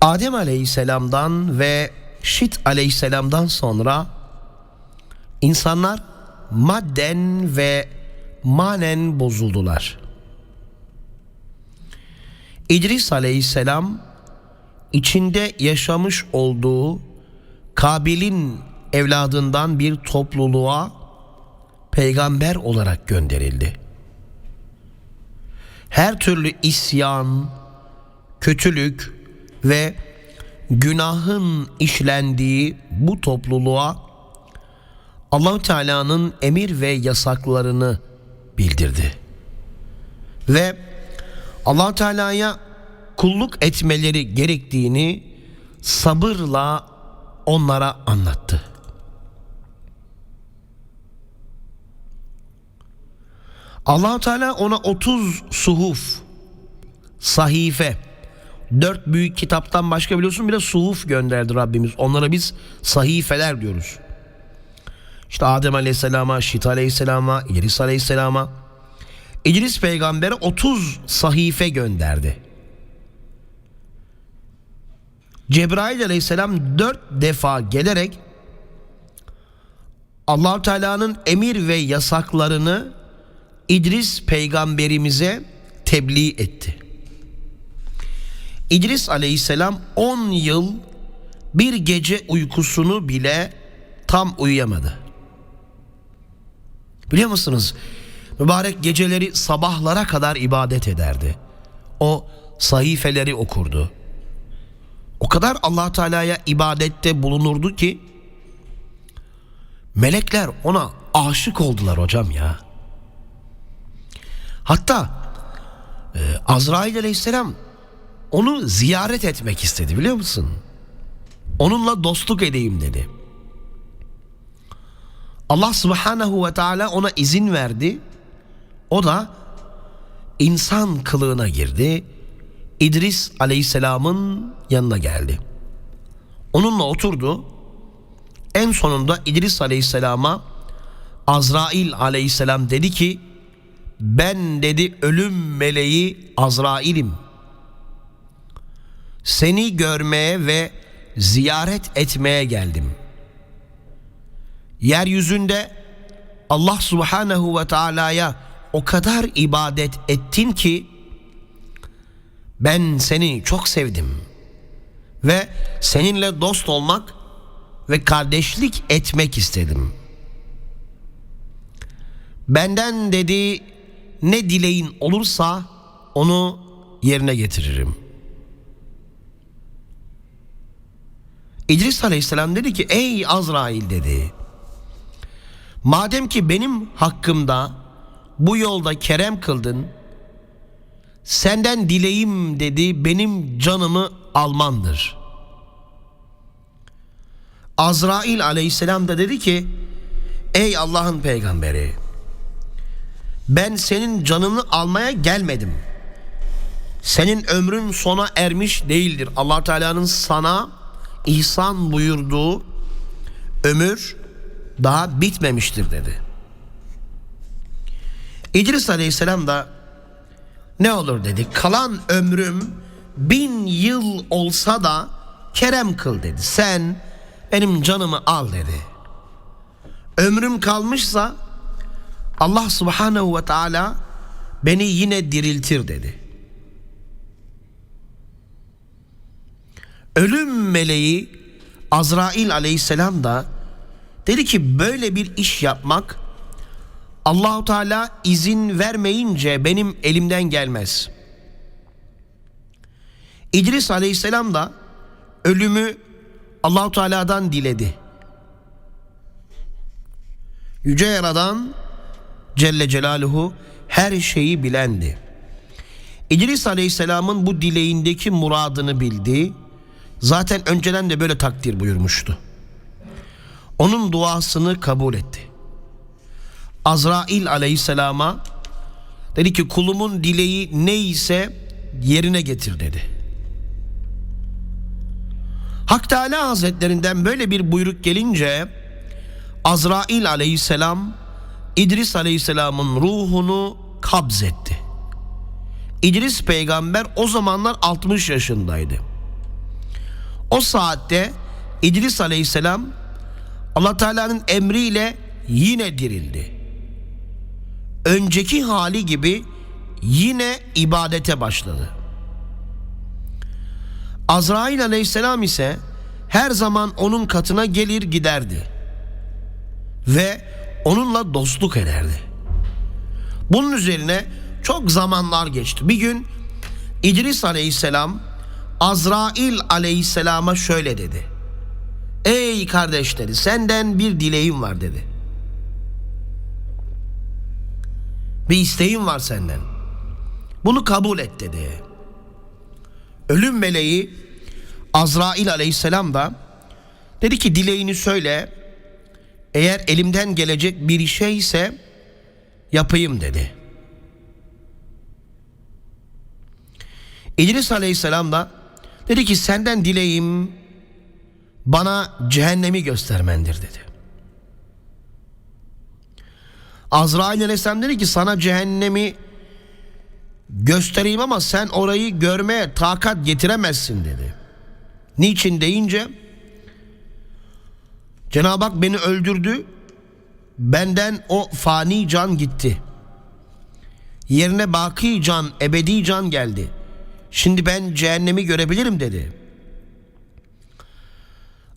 Adem aleyhisselamdan ve Şit aleyhisselamdan sonra insanlar madden ve manen bozuldular. İdris aleyhisselam içinde yaşamış olduğu Kabil'in evladından bir topluluğa peygamber olarak gönderildi. Her türlü isyan, kötülük ve günahın işlendiği bu topluluğa Allahu Teala'nın emir ve yasaklarını bildirdi. Ve Allah Teala'ya kulluk etmeleri gerektiğini sabırla onlara anlattı. allah Teala ona 30 suhuf, sahife, dört büyük kitaptan başka biliyorsun bir de suhuf gönderdi Rabbimiz. Onlara biz sahifeler diyoruz. İşte Adem Aleyhisselam'a, Şit Aleyhisselam'a, İdris Aleyhisselam'a. İdris peygambere 30 sahife gönderdi. Cebrail Aleyhisselam dört defa gelerek allah Teala'nın emir ve yasaklarını İdris peygamberimize tebliğ etti. İdris aleyhisselam 10 yıl bir gece uykusunu bile tam uyuyamadı. Biliyor musunuz? Mübarek geceleri sabahlara kadar ibadet ederdi. O sahifeleri okurdu. O kadar Allah Teala'ya ibadette bulunurdu ki melekler ona aşık oldular hocam ya. Hatta e, Azrail aleyhisselam onu ziyaret etmek istedi biliyor musun? Onunla dostluk edeyim dedi. Allah subhanahu ve teala ona izin verdi. O da insan kılığına girdi. İdris aleyhisselamın yanına geldi. Onunla oturdu. En sonunda İdris aleyhisselama Azrail aleyhisselam dedi ki ben dedi ölüm meleği Azrail'im. Seni görmeye ve ziyaret etmeye geldim. Yeryüzünde Allah Subhanahu ve Taala'ya o kadar ibadet ettin ki ben seni çok sevdim ve seninle dost olmak ve kardeşlik etmek istedim. Benden dedi ne dileğin olursa onu yerine getiririm. İdris Aleyhisselam dedi ki ey Azrail dedi. Madem ki benim hakkımda bu yolda kerem kıldın senden dileğim dedi benim canımı almandır. Azrail aleyhisselam da dedi ki ey Allah'ın peygamberi ben senin canını almaya gelmedim. Senin ömrün sona ermiş değildir. Allah Teala'nın sana ihsan buyurduğu ömür daha bitmemiştir dedi. İdris Aleyhisselam da ne olur dedi. Kalan ömrüm bin yıl olsa da kerem kıl dedi. Sen benim canımı al dedi. Ömrüm kalmışsa Allah subhanehu ve teala beni yine diriltir dedi. Ölüm meleği Azrail aleyhisselam da dedi ki böyle bir iş yapmak Allahu Teala izin vermeyince benim elimden gelmez. İdris aleyhisselam da ölümü Allahu Teala'dan diledi. Yüce Yaradan Celle Celaluhu her şeyi bilendi. İdris Aleyhisselam'ın bu dileğindeki muradını bildi. Zaten önceden de böyle takdir buyurmuştu. Onun duasını kabul etti. Azrail Aleyhisselam'a dedi ki kulumun dileği neyse yerine getir dedi. Hak Teala Hazretlerinden böyle bir buyruk gelince Azrail Aleyhisselam İdris Aleyhisselam'ın ruhunu kabzetti. İdris peygamber o zamanlar 60 yaşındaydı. O saatte İdris Aleyhisselam Allah Teala'nın emriyle yine dirildi. Önceki hali gibi yine ibadete başladı. Azrail Aleyhisselam ise her zaman onun katına gelir giderdi ve onunla dostluk ederdi. Bunun üzerine çok zamanlar geçti. Bir gün İdris Aleyhisselam Azrail Aleyhisselam'a şöyle dedi. Ey kardeş dedi senden bir dileğim var dedi. Bir isteğim var senden. Bunu kabul et dedi. Ölüm meleği Azrail Aleyhisselam da dedi ki dileğini söyle. Eğer elimden gelecek bir şey ise yapayım dedi. İdris Aleyhisselam da dedi ki senden dileğim bana cehennemi göstermendir dedi. Azrail Aleyhisselam dedi ki sana cehennemi göstereyim ama sen orayı görmeye takat getiremezsin dedi. Niçin deyince Cenab-ı Hak beni öldürdü. Benden o fani can gitti. Yerine baki can, ebedi can geldi. Şimdi ben cehennemi görebilirim dedi.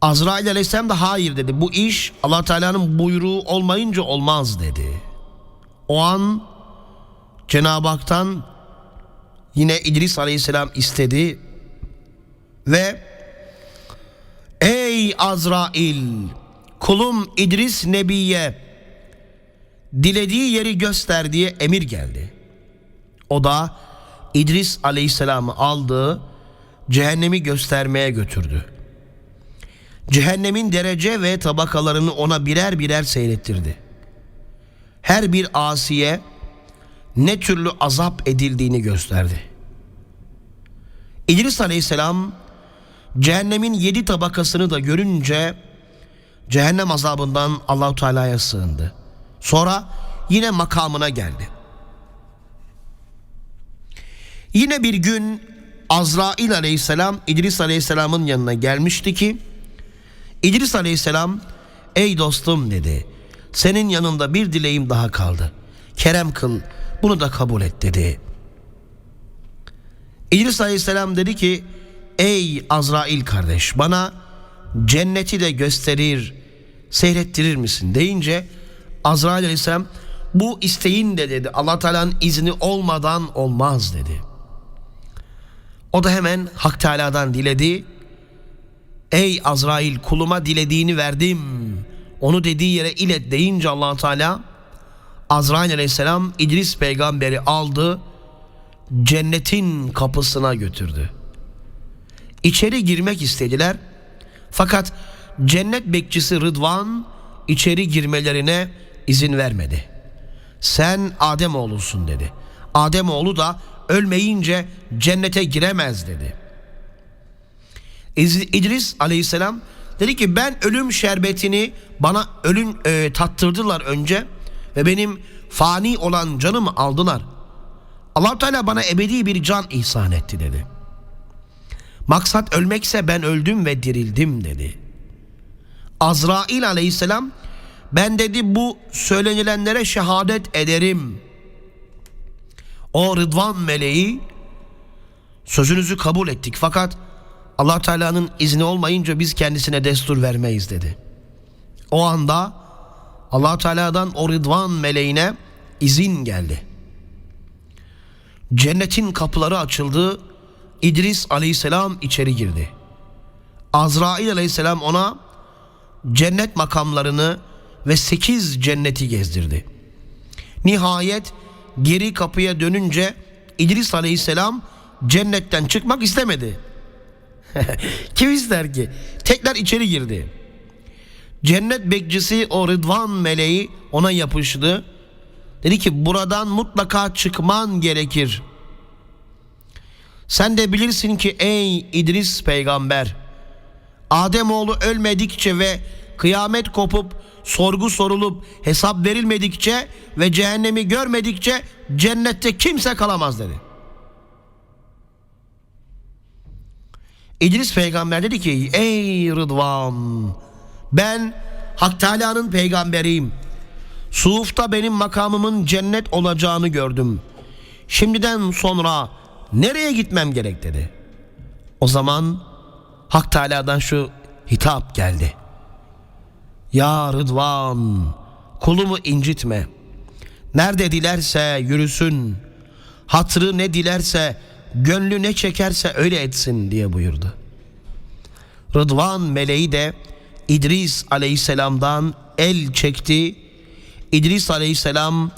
Azrail aleyhisselam da hayır dedi. Bu iş allah Teala'nın buyruğu olmayınca olmaz dedi. O an Cenab-ı Hak'tan yine İdris aleyhisselam istedi ve Ey Azrail kulum İdris Nebi'ye dilediği yeri göster diye emir geldi. O da İdris Aleyhisselam'ı aldı, cehennemi göstermeye götürdü. Cehennemin derece ve tabakalarını ona birer birer seyrettirdi. Her bir asiye ne türlü azap edildiğini gösterdi. İdris Aleyhisselam cehennemin yedi tabakasını da görünce cehennem azabından Allahu Teala'ya sığındı. Sonra yine makamına geldi. Yine bir gün Azrail aleyhisselam İdris aleyhisselamın yanına gelmişti ki İdris aleyhisselam ey dostum dedi. Senin yanında bir dileğim daha kaldı. Kerem kıl bunu da kabul et dedi. İdris aleyhisselam dedi ki ey Azrail kardeş bana cenneti de gösterir seyrettirir misin deyince Azrail aleyhisselam bu isteğin de dedi Allah Teala'nın izni olmadan olmaz dedi. O da hemen Hak Teala'dan diledi. Ey Azrail kuluma dilediğini verdim. Onu dediği yere ilet deyince allah Teala Azrail aleyhisselam İdris peygamberi aldı. Cennetin kapısına götürdü. İçeri girmek istediler. Fakat cennet bekçisi Rıdvan içeri girmelerine izin vermedi. Sen Adem oğlusun dedi. Adem oğlu da ölmeyince cennete giremez dedi. İdris aleyhisselam dedi ki ben ölüm şerbetini bana ölüm e, tattırdılar önce ve benim fani olan canımı aldılar. allah Teala bana ebedi bir can ihsan etti dedi. Maksat ölmekse ben öldüm ve dirildim dedi. Azrail aleyhisselam ben dedi bu söylenilenlere şehadet ederim. O Rıdvan meleği sözünüzü kabul ettik fakat Allah Teala'nın izni olmayınca biz kendisine destur vermeyiz dedi. O anda Allah Teala'dan o Rıdvan meleğine izin geldi. Cennetin kapıları açıldı. İdris aleyhisselam içeri girdi. Azrail aleyhisselam ona cennet makamlarını ve sekiz cenneti gezdirdi. Nihayet geri kapıya dönünce İdris aleyhisselam cennetten çıkmak istemedi. Kim ister ki? Tekrar içeri girdi. Cennet bekçisi o Rıdvan meleği ona yapıştı. Dedi ki buradan mutlaka çıkman gerekir. Sen de bilirsin ki ey İdris peygamber Ademoğlu ölmedikçe ve kıyamet kopup sorgu sorulup hesap verilmedikçe ve cehennemi görmedikçe cennette kimse kalamaz dedi. İdris peygamber dedi ki ey Rıdvan ben Hak Teala'nın peygamberiyim. Suuf'ta benim makamımın cennet olacağını gördüm. Şimdiden sonra nereye gitmem gerek dedi. O zaman Hak Teala'dan şu hitap geldi. Ya Rıdvan kulumu incitme. Nerede dilerse yürüsün. Hatrı ne dilerse, gönlü ne çekerse öyle etsin diye buyurdu. Rıdvan meleği de İdris aleyhisselamdan el çekti. İdris aleyhisselam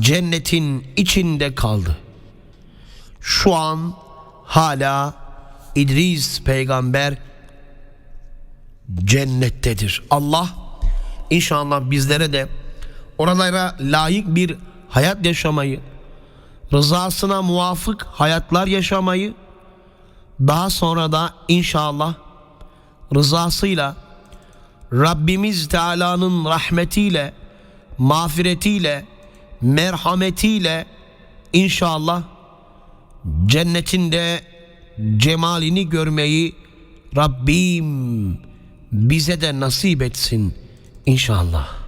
cennetin içinde kaldı. Şu an hala İdris peygamber cennettedir. Allah inşallah bizlere de oralara layık bir hayat yaşamayı, rızasına muvafık hayatlar yaşamayı, daha sonra da inşallah rızasıyla Rabbimiz Teala'nın rahmetiyle, mağfiretiyle, merhametiyle inşallah cennetinde cemalini görmeyi Rabbim bize de nasip etsin inşallah.